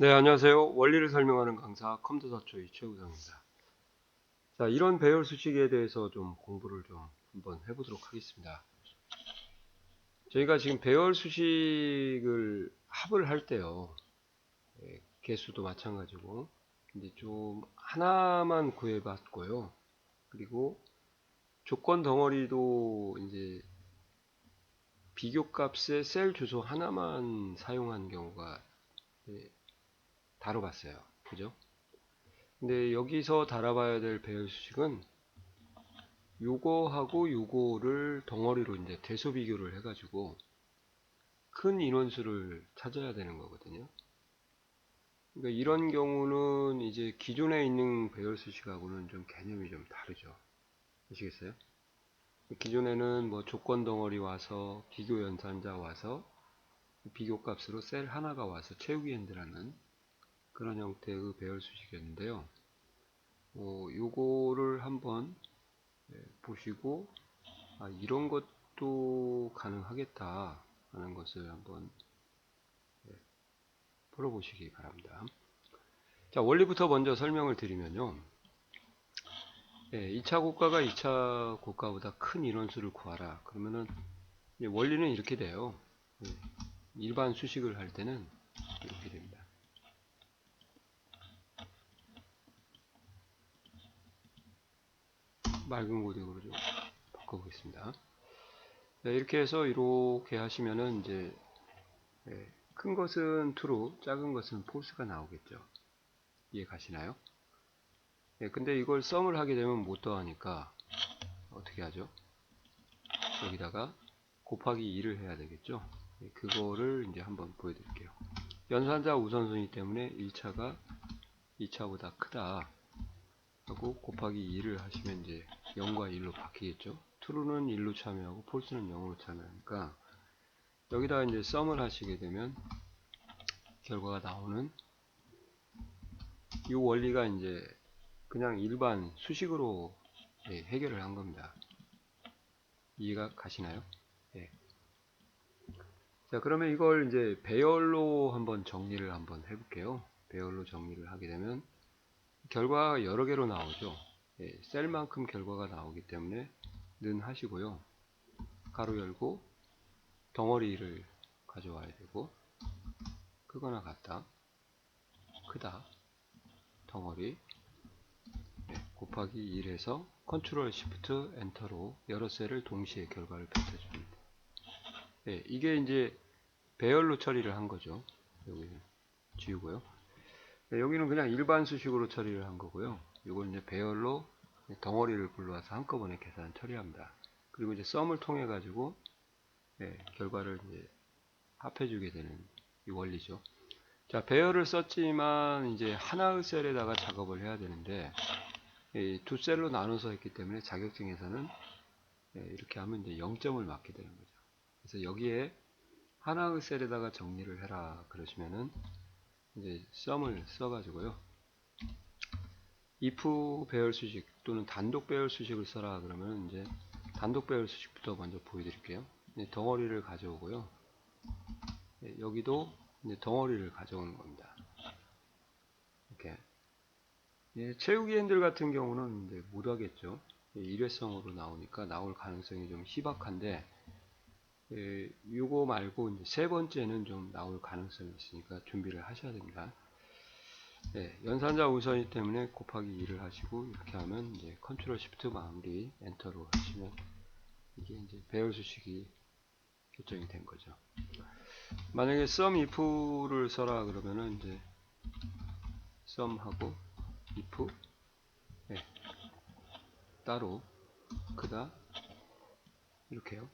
네, 안녕하세요. 원리를 설명하는 강사 컴퓨터사초의 최우성입니다. 자, 이런 배열 수식에 대해서 좀 공부를 좀 한번 해보도록 하겠습니다. 저희가 지금 배열 수식을 합을 할 때요. 예, 개수도 마찬가지고, 이제 좀 하나만 구해봤고요. 그리고 조건 덩어리도 이제 비교값의 셀 주소 하나만 사용한 경우가 예, 다뤄봤어요. 그죠? 근데 여기서 다뤄봐야 될 배열 수식은 요거하고 요거를 덩어리로 이제 대소 비교를 해가지고 큰 인원수를 찾아야 되는 거거든요. 그러니까 이런 경우는 이제 기존에 있는 배열 수식하고는 좀 개념이 좀 다르죠. 아시겠어요? 기존에는 뭐 조건 덩어리 와서 비교 연산자 와서 비교 값으로 셀 하나가 와서 채우기 핸드라는 그런 형태의 배열 수식이었는데요. 어, 요거를 한번 예, 보시고 아, 이런 것도 가능하겠다 하는 것을 한번 예, 풀어보시기 바랍니다. 자 원리부터 먼저 설명을 드리면요. 예, 2차 고가가 2차 고가보다 큰 인원수를 구하라. 그러면은 예, 원리는 이렇게 돼요. 예, 일반 수식을 할 때는 이렇게 됩니다. 맑은 고딕으로 좀 바꿔보겠습니다. 네, 이렇게 해서 이렇게 하시면은 이제 예, 큰 것은 true, 작은 것은 false가 나오겠죠. 이해 가시나요? 예, 근데 이걸 썸을 하게 되면 못 더하니까 어떻게 하죠? 여기다가 곱하기 2를 해야 되겠죠. 예, 그거를 이제 한번 보여드릴게요. 연산자 우선순위 때문에 1차가 2차보다 크다 하고 곱하기 2를 하시면 이제 0과 1로 바뀌겠죠. true는 1로 참여하고 false는 0으로 참여하니까 여기다 이제 썸을 하시게 되면 결과가 나오는 이 원리가 이제 그냥 일반 수식으로 예, 해결을 한 겁니다. 이해가 가시나요? 예. 자, 그러면 이걸 이제 배열로 한번 정리를 한번 해볼게요. 배열로 정리를 하게 되면 결과가 여러 개로 나오죠. 예, 셀만큼 결과가 나오기 때문에 는 하시고요. 가로 열고 덩어리를 가져와야 되고 크거나 같다 크다 덩어리 네, 곱하기 1에서 컨트롤 시프트 엔터로 여러 셀을 동시에 결과를 펼쳐줍니다. 네, 이게 이제 배열로 처리를 한 거죠. 여기는 지우고요. 네, 여기는 그냥 일반 수식으로 처리를 한 거고요. 이걸 이제 배열로 덩어리를 불러와서 한꺼번에 계산 처리합니다. 그리고 이제 썸을 통해 가지고 네, 결과를 이제 합해주게 되는 이 원리죠. 자, 배열을 썼지만 이제 하나의 셀에다가 작업을 해야 되는데 두 셀로 나눠서 했기 때문에 자격증에서는 예, 이렇게 하면 이제 0점을 맞게 되는 거죠. 그래서 여기에 하나의 셀에다가 정리를 해라 그러시면은 이제 썸을 써가지고요. If 배열 수식 또는 단독 배열 수식을 써라 그러면 이제 단독 배열 수식부터 먼저 보여드릴게요. 덩어리를 가져오고요. 네, 여기도 덩어리를 가져오는 겁니다. 이렇게 예, 채우기 핸들 같은 경우는 이제 못 하겠죠. 예, 일회성으로 나오니까 나올 가능성이 좀 희박한데 예, 이거 말고 이제 세 번째는 좀 나올 가능성이 있으니까 준비를 하셔야 됩니다. 예, 연산자 우선이 때문에 곱하기 2를 하시고 이렇게 하면 이제 컨트롤 시프트 마무리 엔터로 하시면 이게 이제 배열 수식이 결정이 된 거죠. 만약에 sum if를 써라 그러면은 이제 sum하고 if 네. 따로 그다 이렇게요.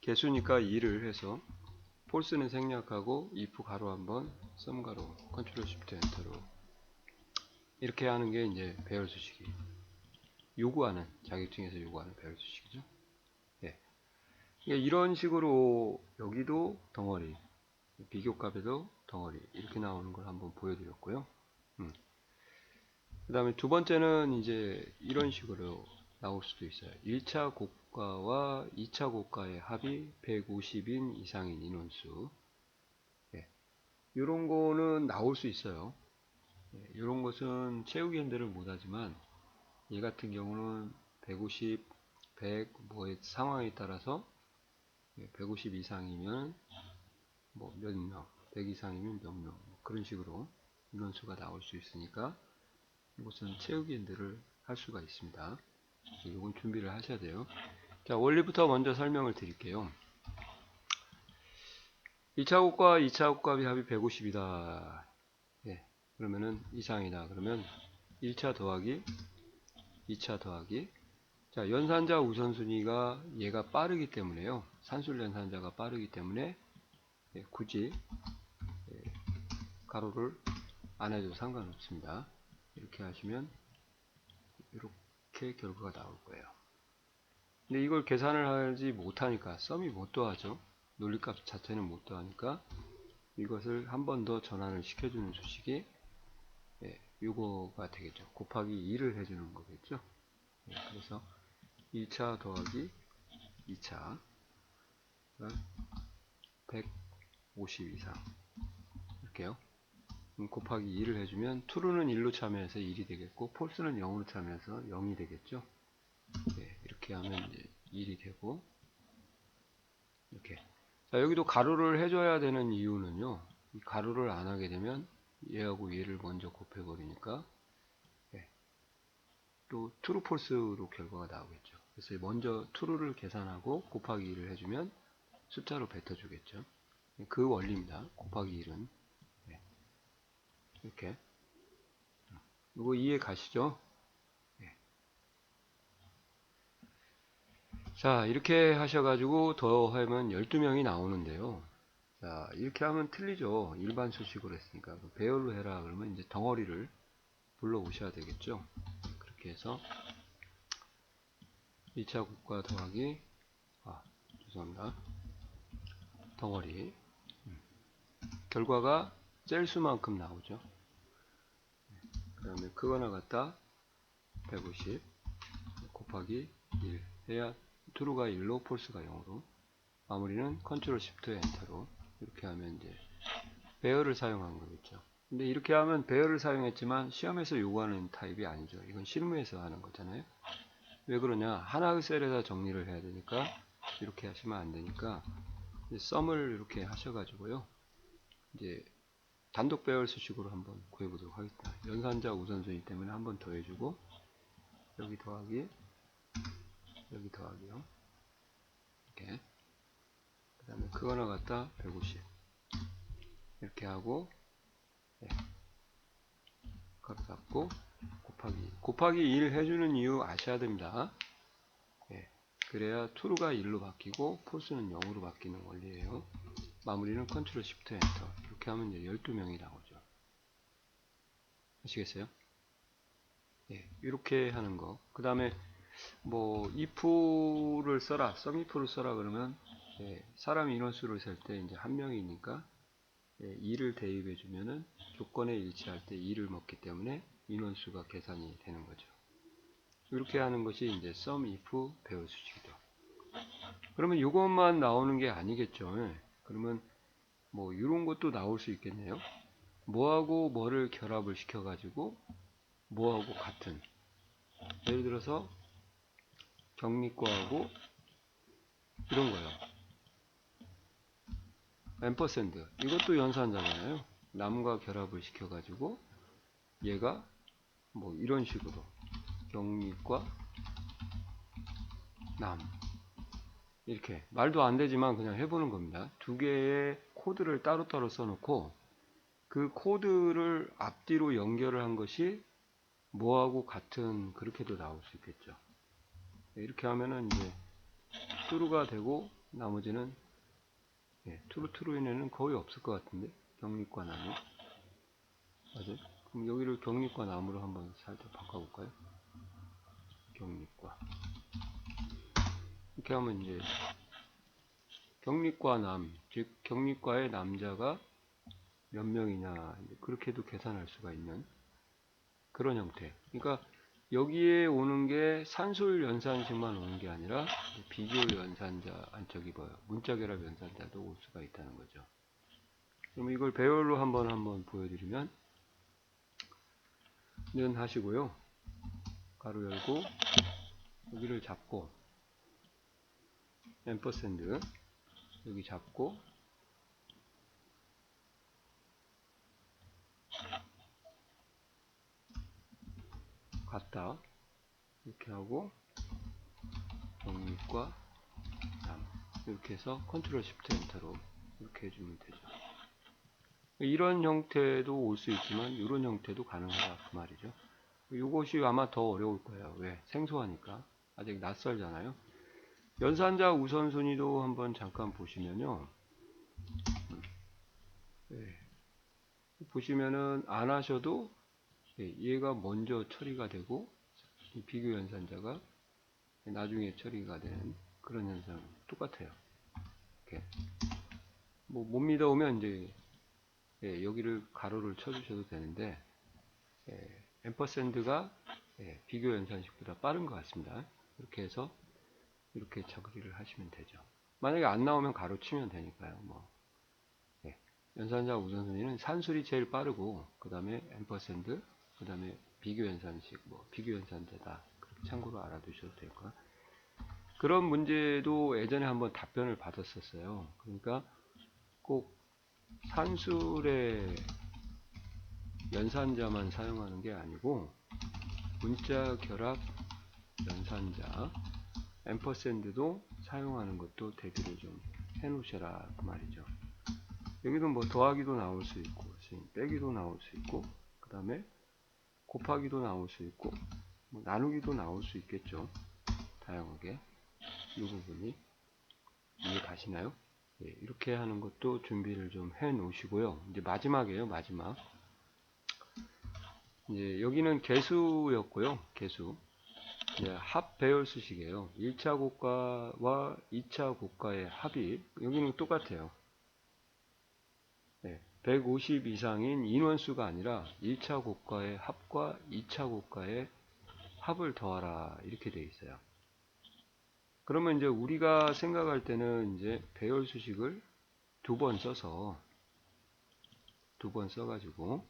개수니까 2를 해서 false는 생략하고 if 가로 한번 sum 가로 컨트롤 시프트 엔터로 이렇게 하는 게 이제 배열 수식이 요구하는 자격증에서 요구하는 배열 수식이죠. 예. 이런 식으로 여기도 덩어리 비교값에도 덩어리 이렇게 나오는 걸 한번 보여드렸고요. 음. 그 다음에 두 번째는 이제 이런 식으로 나올 수도 있어요. 1차 고가와 2차 고가의 합이 150인 이상인 인원수. 예. 이런 거는 나올 수 있어요. 이런 것은 채우기 현대를 못하지만 얘 같은 경우는 150, 100 뭐의 상황에 따라서 150 이상이면 뭐 몇 명, 100 이상이면 몇 명, 뭐 그런 식으로 인원수가 나올 수 있으니까 이것은 채우기 현대를 할 수가 있습니다. 이건 준비를 하셔야 돼요. 자, 원리부터 먼저 설명을 드릴게요. 1차 곱과 2차 곱값이 합이 150이다. 예, 그러면은 이상이다. 그러면 1차 더하기 2차 더하기 자, 연산자 우선순위가 얘가 빠르기 때문에요. 산술 연산자가 빠르기 때문에 예, 굳이 예, 가로를 안 해도 상관없습니다. 이렇게 하시면 이렇게 결과가 나올 거예요. 근데 이걸 계산을 하지 못하니까 썸이 못 더하죠. 논리값 자체는 못 더하니까 이것을 한 번 더 전환을 시켜주는 수식이 예, 요거가 되겠죠. 곱하기 2를 해주는 거겠죠. 예, 그래서 2차 더하기 2차 150 이상 이렇게요. 곱하기 2를 해주면 true는 1로 참여해서 1이 되겠고 false는 0으로 참여해서 0이 되겠죠. 예, 이렇게 하면 이제 1이 되고 이렇게 자 여기도 가로를 해줘야 되는 이유는요. 이 가로를 안 하게 되면 얘하고 얘를 먼저 곱해 버리니까 예, false로 결과가 나오겠죠. 그래서 먼저 true를 계산하고 곱하기 2를 해주면 숫자로 뱉어주겠죠. 그 원리입니다. 곱하기 1은 이렇게 이거 이해 가시죠? 자 이렇게 하셔가지고 더 하면 12명이 나오는데요. 자 이렇게 하면 틀리죠. 일반 수식으로 했으니까. 배열로 해라 그러면 이제 덩어리를 불러 오셔야 되겠죠. 그렇게 해서 2차 국가 더하기 아 죄송합니다. 덩어리. 음. 결과가 셀 수만큼 나오죠. 그 다음에 크거나 같다. 150 곱하기 1 해야 true가 1로 false가 0으로. 마무리는 컨트롤 시프트 엔터로. 이렇게 하면 이제 배열을 사용한 거겠죠. 근데 이렇게 하면 배열을 사용했지만 시험에서 요구하는 타입이 아니죠. 이건 실무에서 하는 거잖아요. 왜 그러냐? 하나의 셀에다 정리를 해야 되니까 이렇게 하시면 안 되니까 썸을 이렇게 하셔가지고요. 이제 단독 배열 수식으로 한번 구해보도록 하겠습니다. 연산자 우선순위 때문에 한번 더 해주고 여기 더하기 여기 더하기요. 이렇게 그 다음에 그거나 갖다 150 이렇게 하고 네. 가로 닫고 곱하기 곱하기 1 해주는 이유 아셔야 됩니다. 네. 그래야 true가 1로 바뀌고 false는 0으로 바뀌는 원리예요. 마무리는 컨트롤 시프트 엔터 이렇게 하면 이제 12명이 나오죠 아시겠어요? 예, 이렇게 하는 거 그 다음에 뭐 if를 써라 sum if를 써라 그러면 예, 사람 인원수를 셀 때 이제 한 명이니까 예, 2를 대입해 주면은 조건에 일치할 때 2를 먹기 때문에 인원수가 계산이 되는 거죠 이렇게 하는 것이 이제 sum if 배울 수식이죠 그러면 이것만 나오는 게 아니겠죠 예. 그러면 뭐 이런 것도 나올 수 있겠네요. 뭐하고 뭐를 결합을 시켜 가지고 뭐하고 같은 예를 들어서 경리과하고 이런 거요. 앰퍼샌드 이것도 연산자잖아요. 남과 결합을 시켜 가지고 얘가 뭐 이런 식으로 경리과 남 이렇게 말도 안 되지만 그냥 해보는 겁니다. 두 개의 코드를 따로따로 써놓고 그 코드를 앞뒤로 연결을 한 것이 뭐하고 같은 그렇게도 나올 수 있겠죠. 이렇게 하면은 이제 트루가 되고 나머지는 예, 트루 트루인에는 거의 없을 것 같은데 경립과 나무 맞아요? 그럼 여기를 경립과 나무로 한번 살짝 바꿔볼까요? 경립과 이렇게 하면 이제 경리과 남, 즉 경리과의 남자가 몇 명이냐 그렇게도 계산할 수가 있는 그런 형태. 그러니까 여기에 오는 게 산술 연산식만 오는 게 아니라 비교 연산자, 안 저기 뭐야 문자 결합 연산자도 올 수가 있다는 거죠. 그럼 이걸 배열로 한번 한번 보여드리면 는 하시고요. 가로 열고 여기를 잡고 앰퍼샌드 여기 잡고 갔다 이렇게 하고 정육과 남 이렇게 해서 컨트롤 시프트 엔터로 이렇게 해주면 되죠. 이런 형태도 올 수 있지만 이런 형태도 가능하다 그 말이죠. 이것이 아마 더 어려울 거예요. 왜? 생소하니까 아직 낯설잖아요. 연산자 우선순위도 한번 잠깐 보시면요. 음, 네. 보시면은 안 하셔도 예, 얘가 먼저 처리가 되고 이 비교 연산자가 나중에 처리가 되는 그런 현상 똑같아요. 이렇게 뭐 못 믿어오면 이제 예, 여기를 가로를 쳐주셔도 되는데 예, 앰퍼샌드가 예, 비교 연산식보다 빠른 것 같습니다. 이렇게 해서 이렇게 처리를 하시면 되죠. 만약에 안 나오면 가로 치면 되니까요. 뭐 예, 연산자 우선순위는 산술이 제일 빠르고 그 다음에 앰퍼샌드 그 다음에 비교 연산식 뭐 비교 연산자다 그렇게 참고로 알아두셔도 될까 그런 문제도 예전에 한번 답변을 받았었어요. 그러니까 꼭 산술의 연산자만 사용하는 게 아니고 문자 결합 연산자 앰퍼샌드도 사용하는 것도 대비를 좀 해 놓으셔라 그 말이죠. 여기도 뭐 더하기도 나올 수 있고 빼기도 나올 수 있고 그 다음에 곱하기도 나올 수 있고 뭐 나누기도 나올 수 있겠죠. 다양하게 이 부분이 이해 가시나요? 예, 이렇게 하는 것도 준비를 좀 해 놓으시고요. 이제 마지막이에요, 마지막. 이제 여기는 개수였고요, 개수. 이제 합 배열 수식이에요. 1차 고가와 2차 고가의 합이 여기는 똑같아요. 네, 150 이상인 인원수가 아니라 1차 고가의 합과 2차 고가의 합을 더하라 이렇게 되어 있어요. 그러면 이제 우리가 생각할 때는 이제 배열 수식을 두 번 써서 두 번 써가지고